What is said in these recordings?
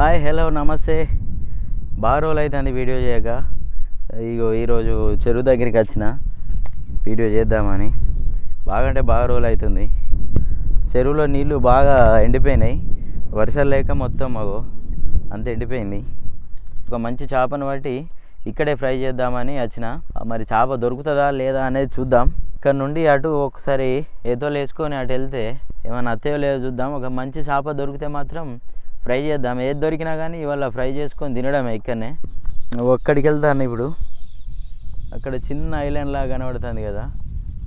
Hi hello నమస్తే. బాగా రోజులు అవుతుంది వీడియో చేయక. ఇగో ఈరోజు చెరువు దగ్గరికి వచ్చిన వీడియో చేద్దామని. బాగా అంటే బాగా రోజులు అవుతుంది చెరువులో నీళ్ళు బాగా ఎండిపోయినాయి. వర్షాలు లేక మొత్తం అగో అంత ఎండిపోయింది. ఒక మంచి చేపను బట్టి ఇక్కడే ఫ్రై చేద్దామని వచ్చిన. మరి చేప దొరుకుతుందా లేదా అనేది చూద్దాం. ఇక్కడ నుండి అటు ఒకసారి ఏదో వేసుకొని అటు వెళ్తే ఏమైనా అత్తయో లేదో చూద్దాం. ఒక మంచి చేప దొరికితే మాత్రం ఫ్రై చేద్దాం. ఏది దొరికినా కానీ ఇవాళ ఫ్రై చేసుకొని తినడమే ఇక్కడనే. ఒక్కడికి వెళ్తాను ఇప్పుడు? అక్కడ చిన్న ఐలాండ్ లాగా కనబడుతుంది కదా.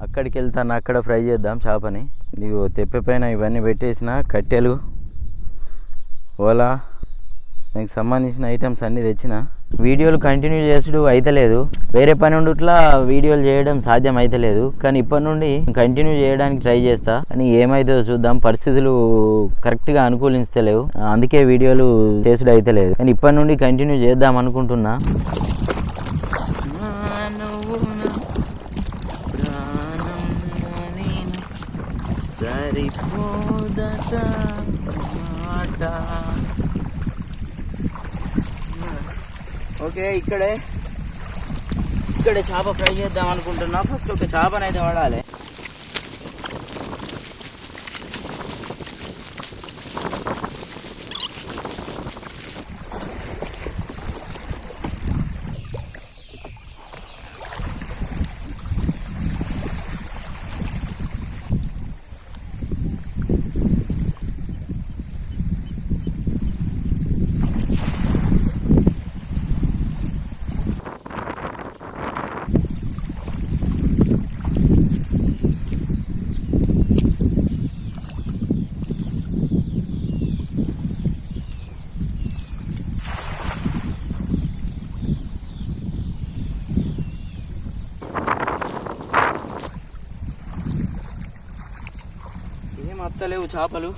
అక్కడికి వెళ్తాను అక్కడ ఫ్రై చేద్దాం చేపని. నీవు తెప్పి పైన ఇవన్నీ పెట్టేసిన కట్టెలు. ఓలా. దానికి సంబంధించిన ఐటమ్స్ అన్నీ తెచ్చిన వీడియోలు కంటిన్యూ చేసుడు అయితలేదు. వేరే పని ఉండుట్లా వీడియోలు చేయడం సాధ్యం అయితలేదు. కానీ ఇప్పటి నుండి కంటిన్యూ చేయడానికి ట్రై చేస్తా. కానీ ఏమైతుందో చూద్దాం. పరిస్థితులు కరెక్ట్గా అనుకూలించలేవు. అందుకే వీడియోలు చేసుడు అయితలేదు. కానీ ఇప్పటి నుండి కంటిన్యూ చేద్దాం అనుకుంటున్నా. సరిపోదట మాట. ఓకే ఇక్కడే ఇక్కడే చేప ఫ్రై చేద్దాం అనుకుంటున్నా ఫస్ట్ ఒక చేపనైతే వాడాలి ఏం చేపలు.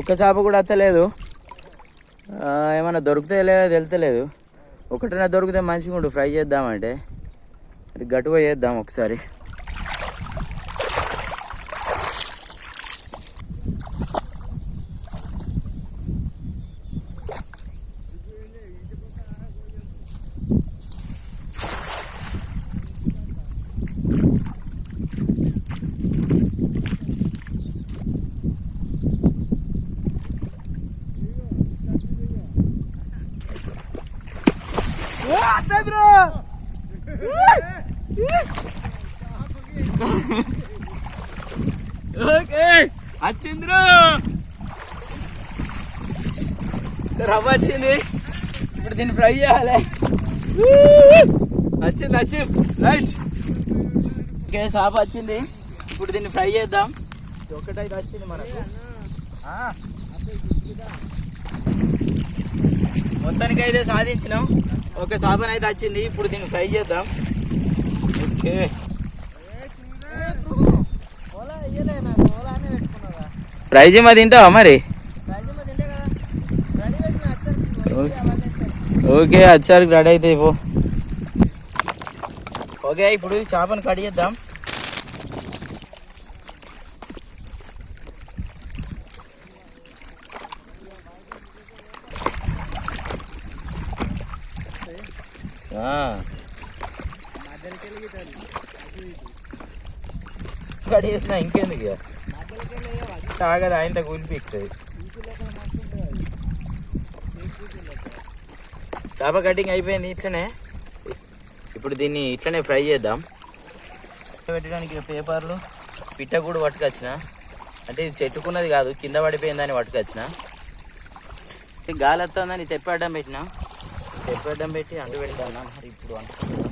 ఒక్క చేప కూడా అత్తలేదు. ఏమైనా ఏమన్నా దొరుకుతాయి లేదా తెలుతలేదు. ఒకటైనా దొరికితే మంచిగా ఉండు ఫ్రై చేద్దామంటే. మరి గట్టుగా చేద్దాం ఒకసారి. ఓకే వచ్చింద్రు. రవ్వ వచ్చింది. ఇప్పుడు దీన్ని ఫ్రై చేయాలి. వచ్చింది వచ్చింది. రైట్. ఓకే సాప్ వచ్చింది. ఇప్పుడు దీన్ని ఫ్రై చేద్దాం. ఒకటైతే వచ్చింది మనకు. మొత్తానికైతే మొత్తానికి అయితే సాధించినాం. ఓకే సాబన్ అయితే వచ్చింది. ఇప్పుడు దీన్ని ఫ్రై చేద్దాం. ఓకే. ప్రైజ్ మా తింటావా మరి? ఓకే వచ్చారు రెడీ అయితే పో. ఓకే ఇప్పుడు చేపను కట్ కట్ ఇంకెందుకు తాగదు? ఆయన కూలిపిస్తుంది చేప కటింగ్ అయిపోయింది ఇట్లనే. ఇప్పుడు దీన్ని ఇట్లనే ఫ్రై చేద్దాం. పెట్టడానికి పేపర్లు పిట్ట కూడా పట్టుకొచ్చిన. అంటే ఇది చెట్టుకున్నది కాదు కింద పడిపోయిందని పట్టుకొచ్చిన. గాలి వస్తుందని తెప్పడం పెట్టిన. తెప్పడం పెట్టి అంటు పెడతాను మరి ఇప్పుడు అంటుకుంటుందా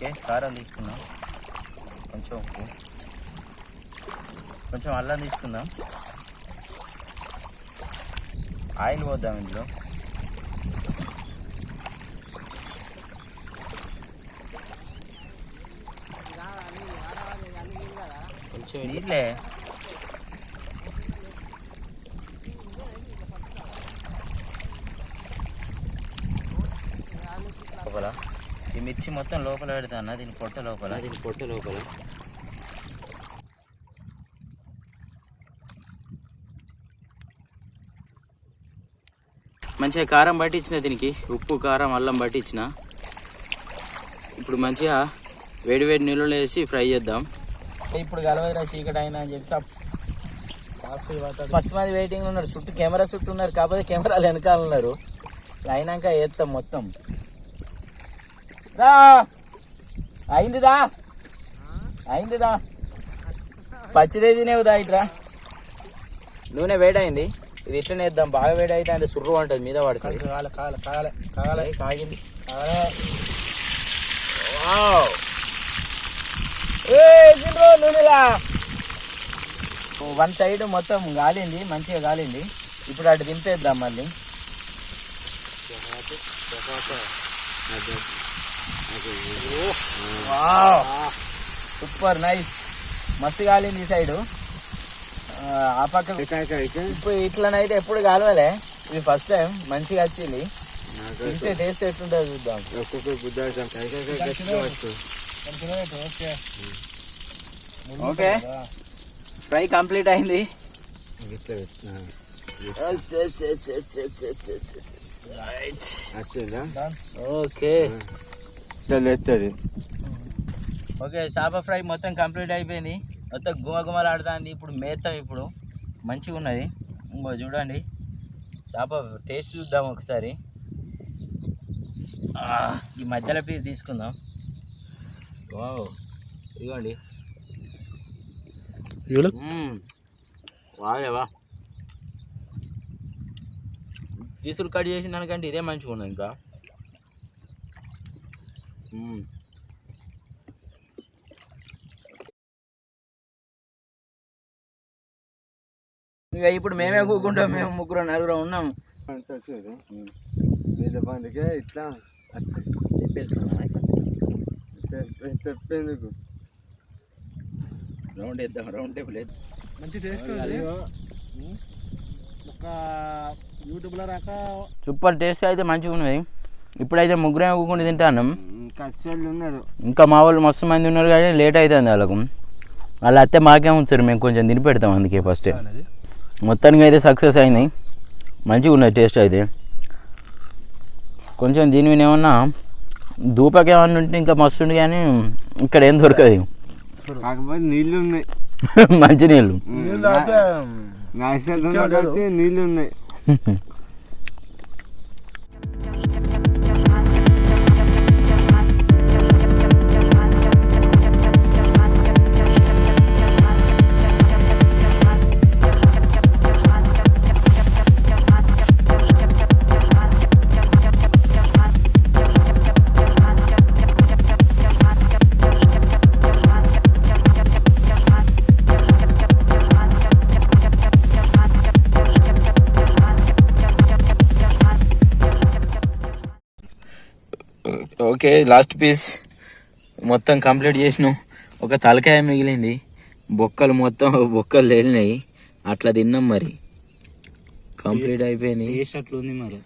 ఓకే కారం తీసుకుందాం. కొంచెం ఉప్పు. కొంచెం అల్లం తీసుకుందాం. ఆయిల్ పోద్దాం ఇందులో. కొంచెం నీళ్ళే. ఒకలా ఈ మిర్చి మొత్తం లోపల పెడతా అన్న దీని పొట్ట లోపల. దీని పొట్ట లోపల. మంచిగా కారం పట్టించిన దీనికి ఉప్పు కారం అల్లం పట్టించిన. ఇప్పుడు మంచిగా వేడి వేడి నీళ్ళలో వేసి ఫ్రై చేద్దాం. ఇప్పుడు కలవదురా చీకటి అయినా అని చెప్పి ఫస్ట్ మంది వెయిటింగ్ ఉన్నారు. చుట్టూ కెమెరా చుట్టూ ఉన్నారు. కాకపోతే కెమెరాలు వెనకాల ఉన్నారు. అయినాక వేస్తాం మొత్తం. అయిందిదా? అయిందిదా? పచ్చిదే తినేవుదా ఇట్రా. నూనె వేడైంది. ఇది ఇట్లనే వేద్దాం. బాగా వేడి అయితే అంటే సుర్రు ఉంటుంది మీద పడుతుంది. కాగాలి కాగాలి కాగాలి కాగాలి కాగింది. నూనెలా? వన్ సైడ్ మొత్తం గాలింది మంచిగా గాలింది. ఇప్పుడు అటు దింపేద్దాం మళ్ళీ. సూపర్ నైస్ మస్తు కాలింది ఈ సైడు ఆ పక్క ఇప్పుడు ఇట్లనైతే ఎప్పుడు కాలవలే. ఇది ఫస్ట్ టైం మంచిగా వచ్చింది. తింటే టేస్ట్ ఎట్లుంటుందో చూద్దాం. ఓకే. ఫ్రై కంప్లీట్ అయింది. ఓకే. ఓకే చేప ఫ్రై మొత్తం కంప్లీట్ అయిపోయింది. మొత్తం గుమ గుమలాడుతుంది. ఇప్పుడు మేస్తాం ఇప్పుడు మంచిగా ఉన్నది. ఇంకో చూడండి. చేప టేస్ట్ చూద్దాం ఒకసారి. ఈ మధ్యలో పీస్ తీసుకుందాం. వావ్ ఇదిగోండి. వాగేవా పీసులు కట్ చేసిన దానికంటే ఇదే మంచిగా ఉన్నది ఇంకా. ఇక ఇప్పుడు మేమే కూకుంటాం మేము ముగ్గురు నలుగురు ఉన్నాం పండుగ ఇట్లా తెప్పేందుకు రౌండ్ వేద్దాం రౌండ్ టేబుల్ వేద్దాం. మంచి టేస్ట్ ఒక యూట్యూబ్లో రాక సూపర్ టేస్ట్ అయితే మంచిగా ఉన్నది. ఇప్పుడైతే ముగ్గురే కూకుండి తింటాను కచ్చోళ్ళు ఉన్నారు. ఇంకా మా వాళ్ళు మస్తు మంది ఉన్నారు కానీ లేట్ అవుతుంది వాళ్ళకు. వాళ్ళు అత్తే మాకే ఉంచారు మేము కొంచెం తిని పెడతాం అందుకే ఫస్ట్ మొత్తానికి అయితే సక్సెస్ అయింది. మంచిగా ఉన్నది టేస్ట్ అయితే. కొంచెం దీని మీద ఏమన్నా దూపకి ఏమన్నా ఉంటే ఇంకా మస్తు ఉంది కానీ ఇక్కడ ఏం దొరకదు. కాకపోతే నీళ్ళు ఉన్నాయి. మంచి నీళ్ళు. నీళ్ళు ఉన్నాయి. ఓకే లాస్ట్ పీస్ మొత్తం కంప్లీట్ చేసినాం. ఒక తలకాయ మిగిలింది. బొక్కలు మొత్తం బొక్కలు తేలినాయి. అట్లా తిన్నాం మరి. కంప్లీట్ అయిపోయింది. వేసినట్లుంది మరి?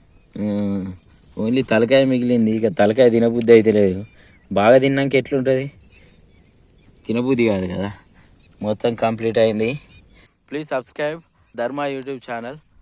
ఓన్లీ తలకాయ మిగిలింది. ఇక తలకాయ తినబుద్ధి అయితే లేదు. బాగా తిన్నాక ఎట్లుంటుంది? తినబుద్ధి కాదు కదా. మొత్తం కంప్లీట్ అయింది. Please subscribe Dharma YouTube channel